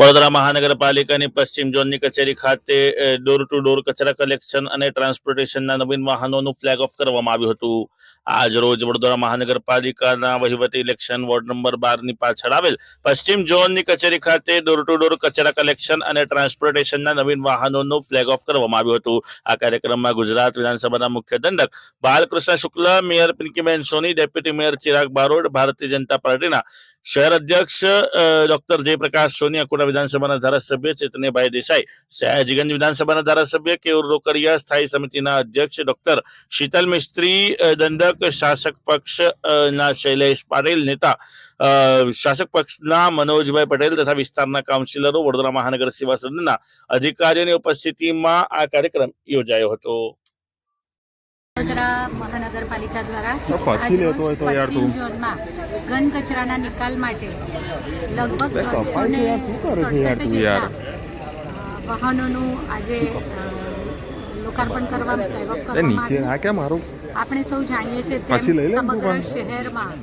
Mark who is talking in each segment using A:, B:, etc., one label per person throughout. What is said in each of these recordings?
A: વડોદરા મહાનગરપાલિકાની પશ્ચિમ ઝોનની કચેરી ખાતે ડોર ટુ ડોર કચરા કલેક્શન અને ટ્રાન્સપોર્ટેશનના નવીન વાહનોનું ફ્લેગ ઓફ કરવામાં આવ્યું હતું. આજ રોજ વડોદરા મહાનગરપાલિકાના વહીવટી ઇલેક્શન વોર્ડ નંબર બારની પાછળ આવેલ પશ્ચિમ ઝોનની કચેરી ખાતે ડોર ટુ ડોર કચરા કલેક્શન અને ટ્રાન્સપોર્ટેશનના નવીન વાહનોનું ફ્લેગ ઓફ કરવામાં આવ્યું હતું. આ કાર્યક્રમમાં ગુજરાત વિધાનસભાના મુખ્ય દંડક Balkrishna Shukla, mayor Pinkiben Soni, deputy mayor Chirag Barod, Bharatiya Janata પાર્ટીના શહેર અધ્યક્ષ ડોક્ટર જયપ્રકાશ સોની અકોટા વિધાનસભાના ધારાસભ્ય ચેતનભાઈ દેસાઈ સયાજીગંજ વિધાનસભાના ધારાસભ્ય કેયુર રોકરિયા સ્થાયી સમિતિના અધ્યક્ષ ડોક્ટર શીતલ મિસ્ત્રી દંડક શાસક પક્ષ અ, ના શૈલેષ પાટીલ નેતા શાસક પક્ષના મનોજભાઈ પટેલ તથા વિસ્તારના કાઉન્સિલરો વડોદરા મહાનગર સેવા સદનના અધિકારીઓની ઉપસ્થિતિમાં આ કાર્યક્રમ યોજાયો હતો.
B: વડોદરા મહાનગરપાલિકા દ્વારા ઘન કચરાના નિકાલ માટે લગભગ
C: બે કપાય છે યાર, શું કરે છે યાર તું યાર?
B: 367 વાહનોનું આજે લોકાર્પણ કરવામાં
C: નીચે આ કેમ મારું?
B: આપણે સૌ જાણીએ છીએ સમગ્ર શહેરમાં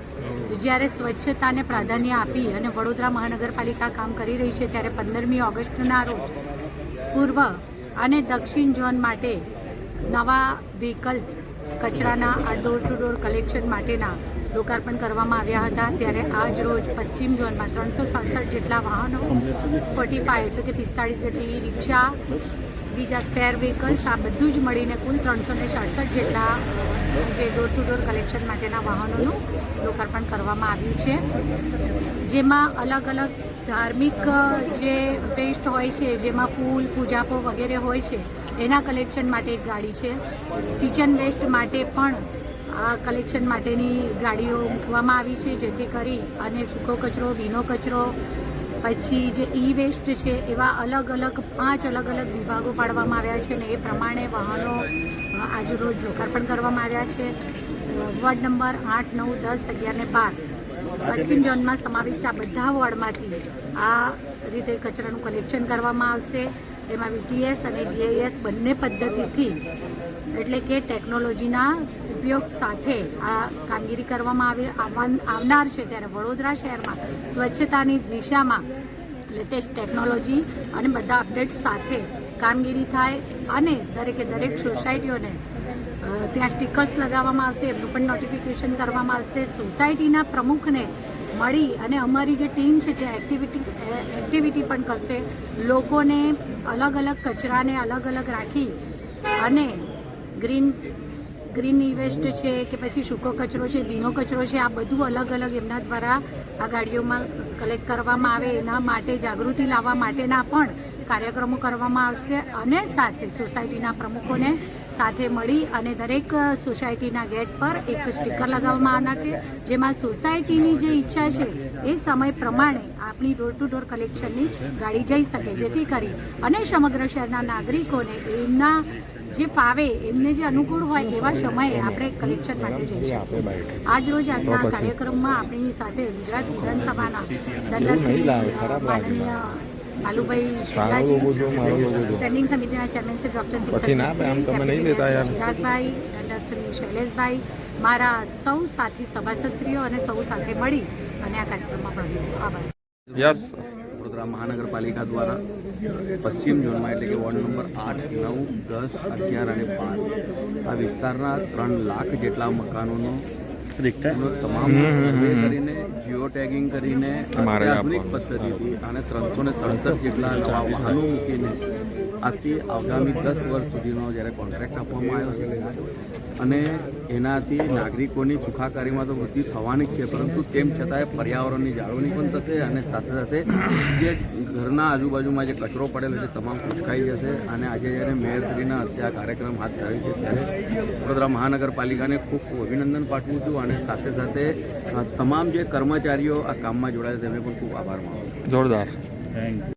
B: જ્યારે સ્વચ્છતાને પ્રાધાન્ય આપી અને વડોદરા મહાનગરપાલિકા કામ કરી રહી છે ત્યારે પંદરમી ઓગસ્ટના રોજ પૂર્વ અને દક્ષિણ ઝોન માટે નવા વ્હીકલ્સ કચરાના આ ડોર ટુ ડોર કલેક્શન માટેના લોકાર્પણ કરવામાં આવ્યા હતા. ત્યારે આજ રોજ પશ્ચિમ ઝોનમાં ત્રણસો સડસઠ જેટલા વાહનો ફોર્ટી ફાઇવ એટલે કે પિસ્તાળીસ જેટલી રિક્ષા, બીજા સ્પેર વ્હીકલ્સ આ બધું જ મળીને કુલ ત્રણસો ને સડસઠ જેટલા જે ડોર ટુ ડોર કલેક્શન માટેના વાહનોનું લોકાર્પણ કરવામાં આવ્યું છે. જેમાં અલગ અલગ ધાર્મિક જે ફેસ્ટ હોય છે, જેમાં ફૂલ, પૂજાપો વગેરે હોય છે એના કલેક્શન માટે એક ગાડી છે. કિચન વેસ્ટ માટે પણ આ કલેક્શન માટેની ગાડીઓ મૂકવામાં આવી છે, જેથી કરી અને સૂકો કચરો, ભીનો કચરો, પછી જે ઈ વેસ્ટ છે, એવા અલગ અલગ પાંચ અલગ અલગ વિભાગો પાડવામાં આવ્યા છે અને એ પ્રમાણે વાહનો આજરોજ લોકાર્પણ કરવામાં આવ્યા છે. વોર્ડ નંબર આઠ, નવ, દસ, અગિયાર ને બાર. પશ્ચિમ ઝોનમાં સમાવિષ્ટ આ બધા વોર્ડમાંથી આ રીતે કચરાનું કલેક્શન કરવામાં આવશે. એમાં વીટીએસ અને જીઆઈએસ બંને પદ્ધતિથી એટલે કે ટેકનોલોજીના ઉપયોગ સાથે આ કામગીરી કરવામાં આવનાર છે ત્યારે વડોદરા શહેરમાં સ્વચ્છતાની દિશામાં લેટેસ્ટ ટેકનોલોજી અને બધા અપડેટ્સ સાથે કામગીરી થાય અને દરેકે દરેક સોસાયટીઓને ત્યાં સ્ટીકર્સ લગાવવામાં આવશે, એમનું પણ નોટિફિકેશન કરવામાં આવશે. સોસાયટીના પ્રમુખને મળી અને અમારી જે ટીમ છે જે એક્ટિવિટી એક્ટિવિટી પણ કરશે, લોકોને અલગ અલગ કચરાને અલગ અલગ રાખી અને ગ્રીન ગ્રીન ઇવેસ્ટ છે કે પછી સૂકો કચરો છે, ભીનો કચરો છે, આ બધું અલગ અલગ એમના દ્વારા આ ગાડીઓમાં કલેક્ટ કરવામાં આવે, એના માટે જાગૃતિ લાવવા માટેના પણ કાર્યક્રમો કરવામાં આવશે અને સાથે સોસાયટીના પ્રમુખોને સાથે મળી અને દરેક સોસાયટીના ગેટ પર એક સ્ટીકર લગાવવામાં આવનાર છે. જેમાં સોસાયટીની જે ઈચ્છા છે એ સમય પ્રમાણે આપણી ડોર ટુ ડોર કલેક્શનની ગાડી જઈ શકે જેથી કરી અને સમગ્ર શહેરના નાગરિકોને એમના જે ફાવે એમને જે અનુકૂળ હોય એવા સમયે આપણે કલેક્શન માટે જઈ શકીએ.
C: આજરોજ
B: આજ રોજ આજના કાર્યક્રમમાં આપણી સાથે ગુજરાત વિધાનસભાના
C: લાવે,
B: માનનીય
C: મારો
B: સ્ટેન્ડિંગ સમિતિના ચેરમેન શ્રી ડોક્ટર
C: પછી ના આમ તમે નહીં લેતા યાર.
B: ચિરાગભાઈ શ્રી શૈલેષભાઈ મારા સૌ સાથી સભાસદશ્રીઓ અને સૌ સાથે મળી અને આ કાર્યક્રમમાં ભાગ આભાર.
C: યસ
D: વડોદરા મહાનગરપાલિકા દ્વારા પશ્ચિમ ઝોનમાં એટલે કે વોર્ડ નંબર આઠ નવ દસ અગિયાર અને પાંચ આ વિસ્તારના ત્રણ લાખ જેટલા મકાનોનો એનો તમામ સર્વે કરીને જીઓ ટેગિંગ કરીને આધુનિક પદ્ધતિથી અને ત્રણસો ને સડસઠ જેટલા નવા વાહનો મૂકીને આજથી આગામી દસ વર્ષ સુધીનો જ્યારે કોન્ટ્રાક્ટ આપવામાં આવ્યો છે. અને એનાથી નાગરિકોની સુખાકારીમાં તો વૃદ્ધિ થવાની જ છે પરંતુ તેમ છતાંય પર્યાવરણની જાળવણી પણ થશે અને સાથે સાથે જે ઘરના આજુબાજુમાં જે કચરો પડેલો છે તમામ ઉચકાઈ જશે. અને આજે જ્યારે મેયરશ્રીના અત્યારે કાર્યક્રમ હાથ ધરાયો છે ત્યારે વડોદરા મહાનગરપાલિકાને ખૂબ ખૂબ અભિનંદન પાઠવું છું અને સાથે સાથે તમામ જે કર્મચારીઓ આ કામમાં જોડાયા છે એમને પણ ખૂબ આભાર માનું થેન્ક
C: જોરદાર.